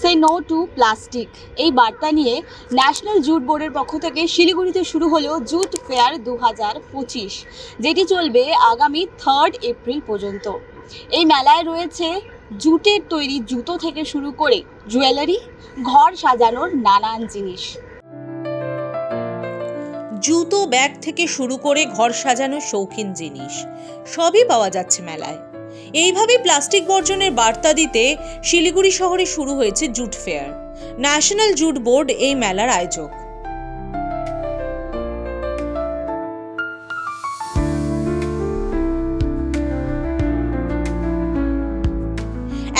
Say no two plastic এই বার্তা নিয়ে ন্যাশনাল জুট বোর্ডের পক্ষ থেকে শিলিগুড়িতে শুরু হলো জুট ফেয়ার দু হাজার পঁচিশ, যেটি চলবে আগামী থার্ড এপ্রিল পর্যন্ত। এই মেলায় রয়েছে জুটের তৈরি জুতো থেকে শুরু করে জুয়েলারি ঘর সাজানোর নানান জিনিস। জুতো ব্যাগ থেকে শুরু করে ঘর সাজানোর শৌখিন জিনিস। সবই পাওয়া যাচ্ছে মেলায়। এইভাবেই প্লাস্টিক বর্জনের বার্তা দিতে শিলিগুড়ি শহরে শুরু হয়েছে jute fair. National jute board এই মেলার আয়োজক।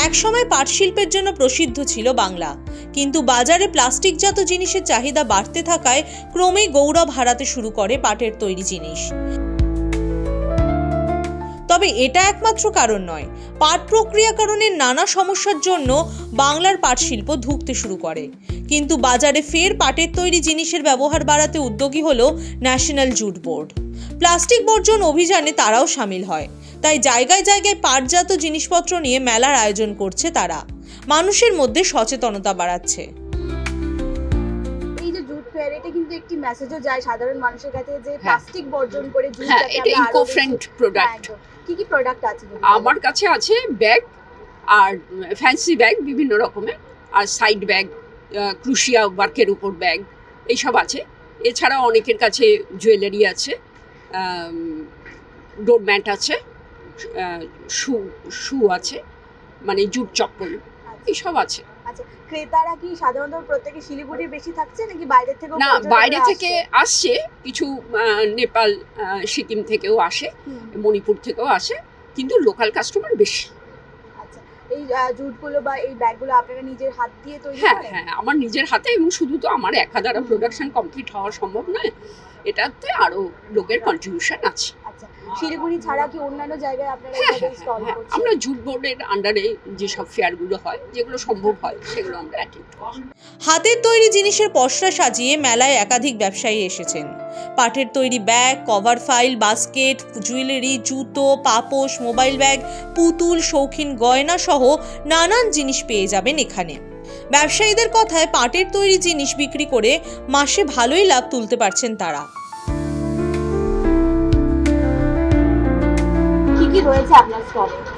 একসময় পাট শিল্পের জন্য প্রসিদ্ধ ছিল বাংলা। কিন্তু বাজারে প্লাস্টিকজাত জিনিসের চাহিদা বাড়তে থাকায় ক্রমেই গৌরব হারাতে শুরু করে পাটের তৈরি জিনিস। তবে এটা একমাত্র কারণ নয়। পাট প্রক্রিয়াকরণের নানা সমস্যার জন্য বাংলার পাট শিল্প ধুঁকতে শুরু করে। কিন্তু বাজারে ফের পাটের তৈরি জিনিসের ব্যবহার বাড়াতে উদ্যোগী হলো ন্যাশনাল জুট বোর্ড। প্লাস্টিক বর্জন অভিযানে তারাও সামিল হয়। তাই জায়গায় জায়গায় পাটজাত জিনিসপত্র নিয়ে মেলার আয়োজন করছে তারা। মানুষের মধ্যে সচেতনতা বাড়াচ্ছে। এটা কিন্তু একটি মেসেজও যায় সাধারণ মানুষের কাছে যে হ্যাঁ। প্লাস্টিক বর্জন করে হ্যাঁ এটা ইকো ফ্রেন্ড হ্যাঁ, প্রোডাক্ট কি কি প্রোডাক্ট আছে আমার কাছে আছে ব্যাগ আর ফ্যান্সি ব্যাগ বিভিন্ন রকমের। আর সাইড ব্যাগ ক্রুশিয়া ওয়ার্কের উপর ব্যাগ এইসব আছে। এছাড়া অনেকের কাছে জুয়েলারি আছে ডোরম্যাট আছে শু শু আছে মানে জুট চপ্পল আচ্ছা, এইসব আছে। আচ্ছা ক্রেতারা কি সাধারণত প্রত্যেকে শিলিগুড়ির বেশি থাকছে নাকি বাইরে থেকেও না বাইরে থেকে আসছে কিছু নেপাল সিকিম থেকেও আসে মণিপুর থেকেও আসে কিন্তু লোকাল কাস্টমার বেশি। আচ্ছা এই জুটগুলো বা এই ব্যাগগুলো আপনারা নিজের হাত দিয়ে তৈরি হ্যাঁ হ্যাঁ আমার নিজের হাতে এবং শুধু তো আমার একা দ্বারা প্রোডাকশন কমপ্লিট হওয়া সম্ভব নয় এটাতে আরও লোকের কন্ট্রিবিউশন আছে। আচ্ছা শিলিগুড়ি ছাড়া কি অন্যান্য জায়গায় আপনারা হ্যাঁ এইভাবে স্টল করছেন? আমরা জুট বোর্ডের আন্ডারে যেসব ফেয়ারগুলো হয় যেগুলো সম্ভব হয় সেগুলো আমরা অ্যাটেন্ড করি। হাতের তৈরি জিনিসের পসরা সাজিয়ে মেলায় একাধিক ব্যবসায়ী এসেছেন। পাটের তৈরি bag cover file basket jewellery জুতো পাপোশ মোবাইল ব্যাগ পুতুল শৌখিন গয়না সহ নানান জিনিস পেয়ে যাবেন এখানে। ব্যবসায়ীদের কথায় পাটের তৈরি জিনিস বিক্রি করে মাসে ভালোই লাভ তুলতে পারছেন তারা। রয়েছে আপনার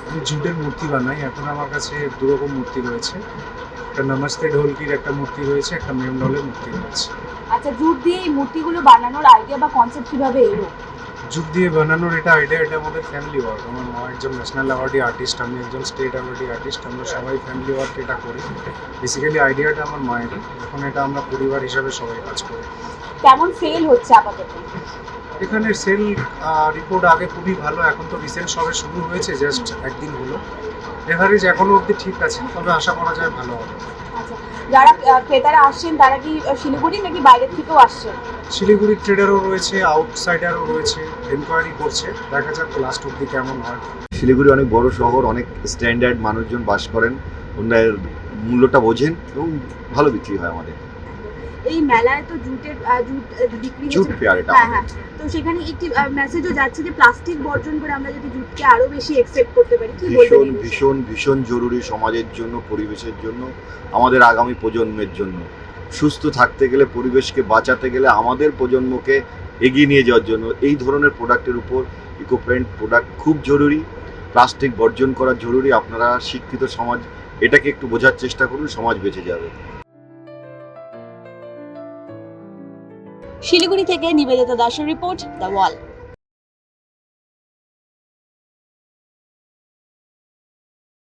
আমি জুটের মূর্তি বানাই এখন আমার কাছে দু রকম মূর্তি রয়েছে। একটা নমস্তে ঢোলকির একটা মূর্তি রয়েছে একটা মেম ডলের মূর্তি রয়েছে। আচ্ছা জুট দিয়ে এই মূর্তিগুলো বানানোর আইডিয়া বা কনসেপ্ট কীভাবে এলো? জুট দিয়ে বানানোর এটা আইডিয়া এটা আমাদের ফ্যামিলি ওয়ার্ক আমার মা একজন ন্যাশনাল অ্যাওয়ার্ডি আর্টিস্ট আমি একজন স্টেট অ্যাওয়ার্ডি আর্টিস্ট আমরা সবাই ফ্যামিলি ওয়ার্ক এটা করি। বেসিক্যালি আইডিয়াটা আমার মায়ের এখন এটা আমরা পরিবার হিসাবে সবাই কাজ করি। কেমন সেল হচ্ছে আপাতত? এখানে সেল রিপোর্ট আগে খুবই ভালো এখন তো রিসেন্ট সবে শুরু হয়েছে জাস্ট একদিন হলো। এভারেজ এখনও অবধি ঠিক আছে তবে আশা করা যায় ভালো হবে। আচ্ছা যারা ক্রেতারা আসছেন তারা কি শিলিগুড়ি নাকি বাইরের থেকেও আসছেন? শিলিগুড়ির ট্রেডারও রয়েছে আউটসাইডারও রয়েছে এনকোয়ারি করছে দেখা যাক লাস্ট অব্দি কেমন হয়। শিলিগুড়ি অনেক বড় শহর অনেক স্ট্যান্ডার্ড মানুষজন বাস করেন ওনার মূল্যটা বোঝেন এবং ভালো বিক্রি হয় আমাদের। এই মেলায় তো জুটের জুট বিক্রি হচ্ছে। হ্যাঁ হ্যাঁ। তো সেখানে একটি মেসেজও যাচ্ছে যে প্লাস্টিক বর্জন করে আমরা যদি জুটকে আরও বেশি একসেপ্ট করতে পারি। কি ভীষণ ভীষণ ভীষণ জরুরি সমাজের জন্য পরিবেশের জন্য আমাদের আগামী প্রজন্মের জন্য। সুস্থ থাকতে গেলে পরিবেশকে বাঁচাতে গেলে আমাদের প্রজন্মকে এগিয়ে নিয়ে যাওয়ার জন্য এই ধরনের প্রোডাক্টের উপর ইকোফ্রেন্ড প্রোডাক্ট খুব জরুরি। প্লাস্টিক বর্জন করা জরুরি। আপনারা শিক্ষিত সমাজ এটাকে একটু বোঝার চেষ্টা করুন সমাজ বেঁচে যাবে। শিলিগুড়ি থেকে নিবেদিতা দাসের রিপোর্ট দ্য ওয়াল।